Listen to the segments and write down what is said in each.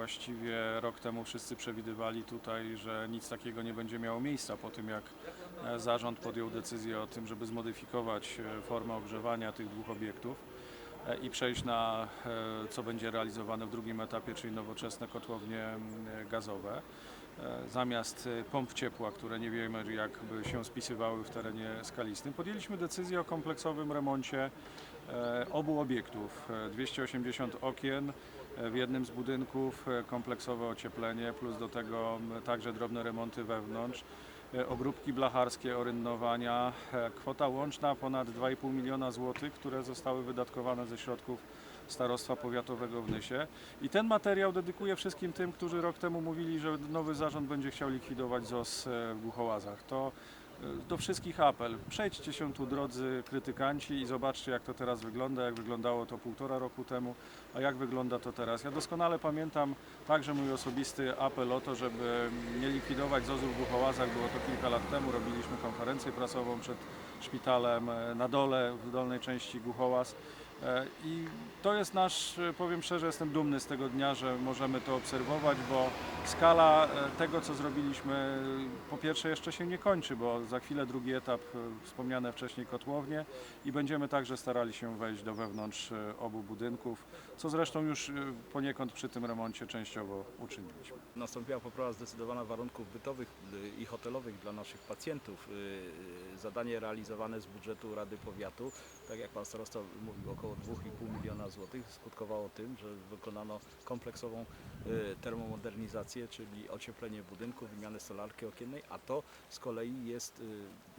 właściwie rok temu wszyscy przewidywali tutaj, że nic takiego nie będzie miało miejsca po tym, jak e, zarząd podjął decyzję o tym, żeby zmodyfikować e, formę ogrzewania tych dwóch obiektów e, i przejść na co będzie realizowane w drugim etapie, czyli nowoczesne kotłownie gazowe. Zamiast pomp ciepła, które nie wiemy jak by się spisywały w terenie skalistym, podjęliśmy decyzję o kompleksowym remoncie obu obiektów. E, 280 okien e, w jednym z budynków, e, kompleksowe ocieplenie, plus do tego także drobne remonty wewnątrz, e, obróbki blacharskie, orynnowania. E, Kwota łączna ponad 2,5 miliona złotych, które zostały wydatkowane ze środków Starostwa Powiatowego w Nysie. I ten materiał dedykuję wszystkim tym, którzy rok temu mówili, że nowy zarząd będzie chciał likwidować ZOS e, w Głuchołazach. To e, do wszystkich apel. Przejdźcie się tu, drodzy krytykanci, i zobaczcie, jak to teraz wygląda, jak wyglądało to półtora roku temu, a jak wygląda to teraz. Ja doskonale pamiętam także mój osobisty apel o to, żeby nie likwidować ZOZ-u w Głuchołazach. Było to kilka lat temu. Robiliśmy konferencję prasową przed szpitalem e, na dole, w dolnej części Głuchołaz. E, I to jest nasz, e, powiem szczerze, jestem dumny z tego dnia, że możemy to obserwować, bo skala e, tego, co zrobiliśmy, po pierwsze jeszcze się nie kończy, bo za chwilę drugi etap, wspomniane wcześniej kotłownie i będziemy także starali się wejść do wewnątrz obu budynków, co zresztą już poniekąd przy tym remoncie częściowo uczyniliśmy. Nastąpiła poprawa zdecydowana warunków bytowych i hotelowych dla naszych pacjentów. Zadanie realizowane z budżetu Rady Powiatu, tak jak Pan Starosta mówił, około 2,5 miliona złotych skutkowało tym, że wykonano kompleksową y, termomodernizację, czyli ocieplenie budynku, wymianę solarki okiennej, a to z kolei jest y,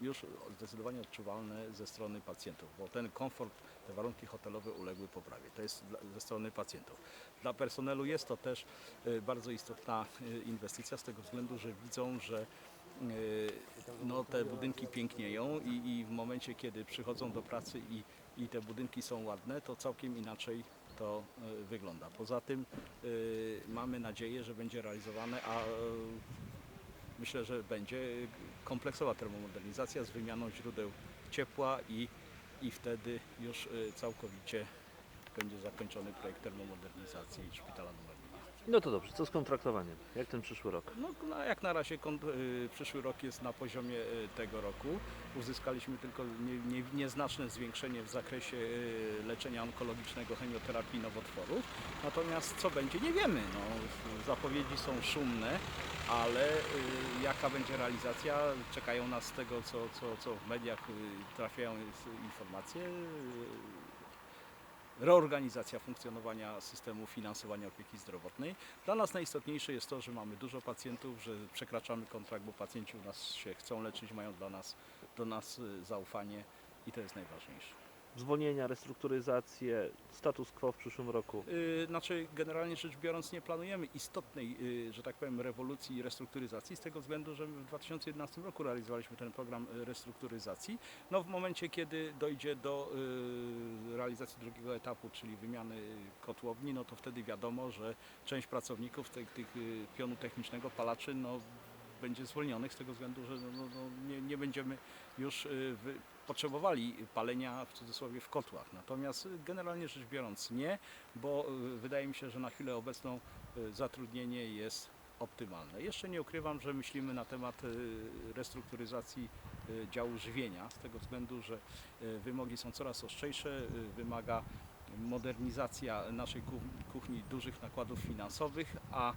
już zdecydowanie odczuwalne ze strony pacjentów, bo ten komfort, te warunki hotelowe uległy poprawie. To jest ze strony pacjentów. Dla personelu jest to też y, bardzo istotna inwestycja z tego względu, że widzą, że no, te budynki pięknieją i, i w momencie, kiedy przychodzą do pracy i, i te budynki są ładne, to całkiem inaczej to y, wygląda. Poza tym y, mamy nadzieję, że będzie realizowane, a y, myślę, że będzie kompleksowa termomodernizacja z wymianą źródeł ciepła i, i wtedy już całkowicie będzie zakończony projekt termomodernizacji szpitala numer 2. No to dobrze, co z kontraktowaniem? Jak ten przyszły rok? No, no jak na razie y, przyszły rok jest na poziomie y, tego roku. Uzyskaliśmy tylko nie, nie, nieznaczne zwiększenie w zakresie y, leczenia onkologicznego, chemioterapii nowotworów. Natomiast co będzie, nie wiemy. No, zapowiedzi są szumne, ale jaka będzie realizacja, czekają nas tego, co, co, co w mediach trafiają informacje. Reorganizacja funkcjonowania systemu finansowania opieki zdrowotnej. Dla nas najistotniejsze jest to, że mamy dużo pacjentów, że przekraczamy kontrakt, bo pacjenci u nas się chcą leczyć, mają dla nas, do nas y, zaufanie i to jest najważniejsze. Zwolnienia, restrukturyzacje, status quo w przyszłym roku. Yy, Znaczy, generalnie rzecz biorąc, nie planujemy istotnej, yy, że tak powiem, rewolucji i restrukturyzacji, z tego względu, że w 2011 roku realizowaliśmy ten program yy, restrukturyzacji. No, w momencie, kiedy dojdzie do yy, realizacji drugiego etapu, czyli wymiany kotłowni, no to wtedy wiadomo, że część pracowników tych, tych yy, pionu technicznego, palaczy, no, będzie zwolnionych z tego względu, że no, no, nie, nie będziemy już yy, wy, potrzebowali palenia w cudzysłowie w kotłach. Natomiast y, generalnie rzecz biorąc nie, bo y, wydaje mi się, że na chwilę obecną y, zatrudnienie jest optymalne. Jeszcze nie ukrywam, że myślimy na temat y, restrukturyzacji y, działu żywienia, z tego względu, że y, wymogi są coraz ostrzejsze, y, wymaga modernizacja naszej kuch- kuchni dużych nakładów finansowych, a y,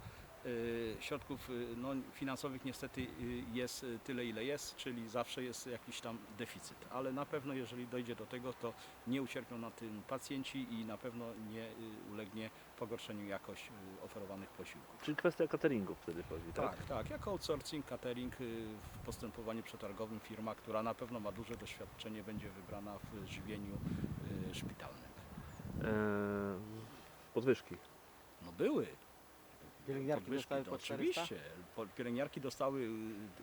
środków y, no, finansowych niestety y, jest y, tyle, ile jest, czyli zawsze jest jakiś tam deficyt. Ale na pewno, jeżeli dojdzie do tego, to nie ucierpią na tym pacjenci i na pewno nie y, ulegnie pogorszeniu jakość y, oferowanych posiłków. Czyli kwestia cateringu wtedy chodzi, tak? Tak, tak. Jako outsourcing, catering y, w postępowaniu przetargowym firma, która na pewno ma duże doświadczenie, będzie wybrana w żywieniu y, szpitalnym. Eee, podwyżki. No były. Pielęgniarki dostały po 400? Oczywiście. Po- Pielęgniarki dostały y,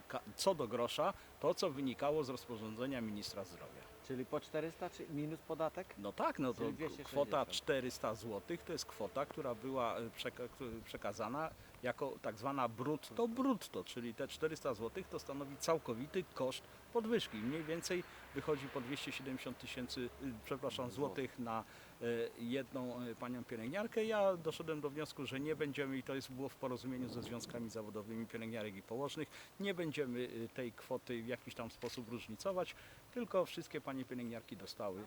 ka- co do grosza to, co wynikało z rozporządzenia ministra zdrowia. Czyli po 400 czy minus podatek? No tak, no to Czyli 260. kwota 400 zł to jest kwota, która była y, przeka- k- przekazana jako tak zwana brutto brutto, czyli te 400 zł to stanowi całkowity koszt podwyżki. Mniej więcej wychodzi po 270 tysięcy, y, przepraszam, złotych na y, jedną y, panią pielęgniarkę. Ja doszedłem do wniosku, że nie będziemy, i to jest było w porozumieniu ze związkami zawodowymi pielęgniarek i położnych, nie będziemy y, tej kwoty w jakiś tam sposób różnicować, tylko wszystkie panie pielęgniarki dostały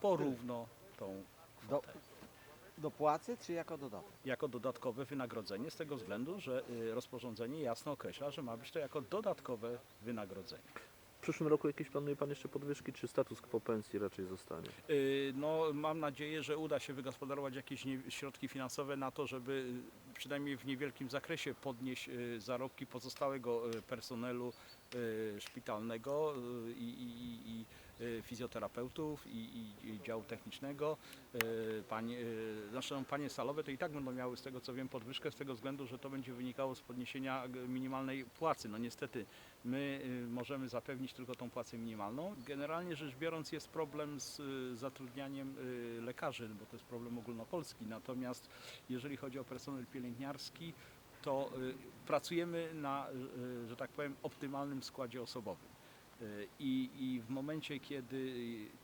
porówno tą kwotę. Do płacy czy jako dodatek? Jako dodatkowe wynagrodzenie z tego względu, że y, rozporządzenie jasno określa, że ma być to jako dodatkowe wynagrodzenie. W przyszłym roku jakieś planuje Pan jeszcze podwyżki, czy status quo pensji raczej zostanie? Y, No, mam nadzieję, że uda się wygospodarować jakieś nie- środki finansowe na to, żeby y, przynajmniej w niewielkim zakresie podnieść y, zarobki pozostałego y, personelu y, szpitalnego y, i, i, i fizjoterapeutów i, i, i działu technicznego. Y, Panie, y, no, panie salowe to i tak będą miały z tego co wiem podwyżkę z tego względu, że to będzie wynikało z podniesienia minimalnej płacy. No niestety my y, możemy zapewnić tylko tą płacę minimalną. Generalnie rzecz biorąc jest problem z y, zatrudnianiem y, lekarzy, bo to jest problem ogólnopolski. Natomiast jeżeli chodzi o personel pielęgniarski, to y, pracujemy na, y, że tak powiem, optymalnym składzie osobowym. Y, I, I w momencie, kiedy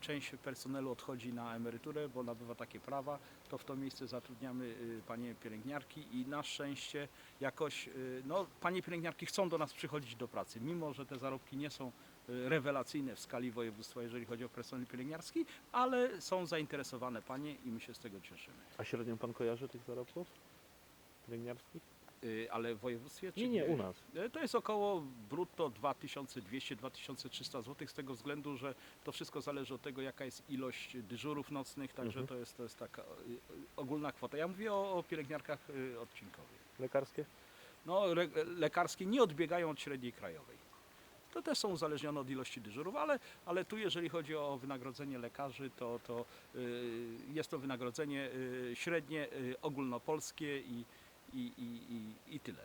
część personelu odchodzi na emeryturę, bo nabywa takie prawa, to w to miejsce zatrudniamy y, panie pielęgniarki i na szczęście jakoś, y, no panie pielęgniarki chcą do nas przychodzić do pracy, mimo że te zarobki nie są y, rewelacyjne w skali województwa, jeżeli chodzi o personel pielęgniarski, ale są zainteresowane panie i my się z tego cieszymy. A średnią Pan kojarzy tych zarobków pielęgniarskich? Y, Ale w województwie? czy Nie, nie, gdzie? u nas. E, To jest około brutto 2200-2300 zł z tego względu, że to wszystko zależy od tego, jaka jest ilość dyżurów nocnych, także Mhm. to, jest, to jest taka y, y, ogólna kwota. Ja mówię o, o pielęgniarkach y, odcinkowych. Lekarskie? No, re, lekarskie nie odbiegają od średniej krajowej. To też są uzależnione od ilości dyżurów, ale, ale tu jeżeli chodzi o wynagrodzenie lekarzy, to, to y, jest to wynagrodzenie y, średnie, y, ogólnopolskie i, i, i, i, i tyle.